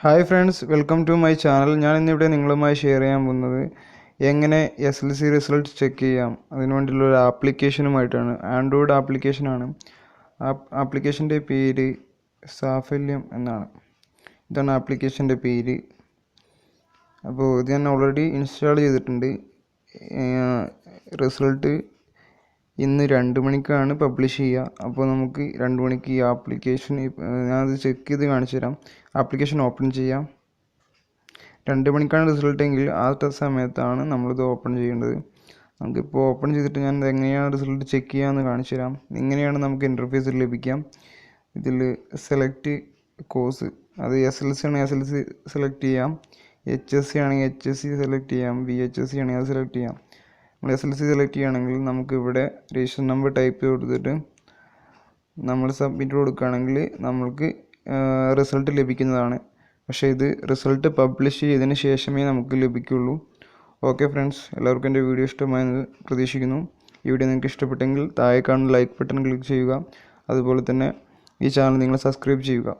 Hi friends welcome to my channel. ഞാൻ ഇന്നിവിടെ നിങ്ങളുമായി ഷെയർ ചെയ്യാൻ പോകുന്നത് എങ്ങനെ S L C result check ചെയ്യാം. അതിനു വേണ്ടിയുള്ള ഒരു ആപ്ലിക്കേഷനുമായിട്ടാണ്. ആൻഡ്രോയിഡ് ആപ്ലിക്കേഷനാണ്. ആപ്ലിക്കേഷന്റെ പേര് സാഫല്യം എന്നാണ്. ഇതാണ് ആപ്ലിക്കേഷന്റെ പേര്. അപ്പോൾ ഇത് ഞാൻ ഓൾറെഡി ഇൻസ്റ്റാൾ ചെയ്തിട്ടുണ്ട്. റിസൾട്ട് ഇന്ന് രണ്ട് മണിക്കാണ് പബ്ലിഷ് ചെയ്യുക. അപ്പോൾ നമുക്ക് രണ്ട് മണിക്ക് ഈ ആപ്ലിക്കേഷൻ ഞാനത് ചെക്ക് ചെയ്ത് കാണിച്ചു തരാം. ആപ്ലിക്കേഷൻ ഓപ്പൺ ചെയ്യാം. രണ്ട് മണിക്കാണ് റിസൾട്ട് എങ്കിൽ ആ സമയത്താണ് നമ്മളിത് ഓപ്പൺ ചെയ്യേണ്ടത്. നമുക്കിപ്പോൾ ഓപ്പൺ ചെയ്തിട്ട് ഞാൻ എങ്ങനെയാണ് റിസൾട്ട് ചെക്ക് ചെയ്യാമെന്ന് കാണിച്ചു തരാം. ഇങ്ങനെയാണ് നമുക്ക് ഇന്റർഫേസിൽ ലഭിക്കാം. ഇതിൽ സെലക്ട് കോഴ്സ് അത് എസ് എൽ സി ആണെങ്കിൽ എസ് എൽ സി സെലക്ട് ചെയ്യാം. എച്ച് എസ് സി ആണെങ്കിൽ എച്ച് എസ് സി സെലക്ട് ചെയ്യാം. വി എച്ച് എസ് സി ആണെങ്കിൽ അത് സെലക്ട് ചെയ്യാം. എസ് എൽ സി സെലക്ട് ചെയ്യുകയാണെങ്കിൽ നമുക്ക് ഇവിടെ രജിസ്റ്റർ നമ്പർ ടൈപ്പ് ചെയ്ത് കൊടുത്തിട്ട് നമ്മൾ സബ്മിറ്റ് കൊടുക്കുകയാണെങ്കിൽ നമ്മൾക്ക് റിസൾട്ട് ലഭിക്കുന്നതാണ്. പക്ഷേ ഇത് റിസൾട്ട് പബ്ലിഷ് ചെയ്തതിന് ശേഷമേ നമുക്ക് ലഭിക്കുള്ളൂ ഓക്കെ ഫ്രണ്ട്സ് എല്ലാവർക്കും എന്റെ വീഡിയോ ഇഷ്ടമായെന്ന് പ്രതീക്ഷിക്കുന്നു. ഈ വീഡിയോ നിങ്ങൾക്ക് ഇഷ്ടപ്പെട്ടെങ്കിൽ താഴെ കാണുന്ന ലൈക്ക് ബട്ടൺ ക്ലിക്ക് ചെയ്യുക. അതുപോലെ തന്നെ ഈ ചാനൽ നിങ്ങൾ സബ്സ്ക്രൈബ് ചെയ്യുക.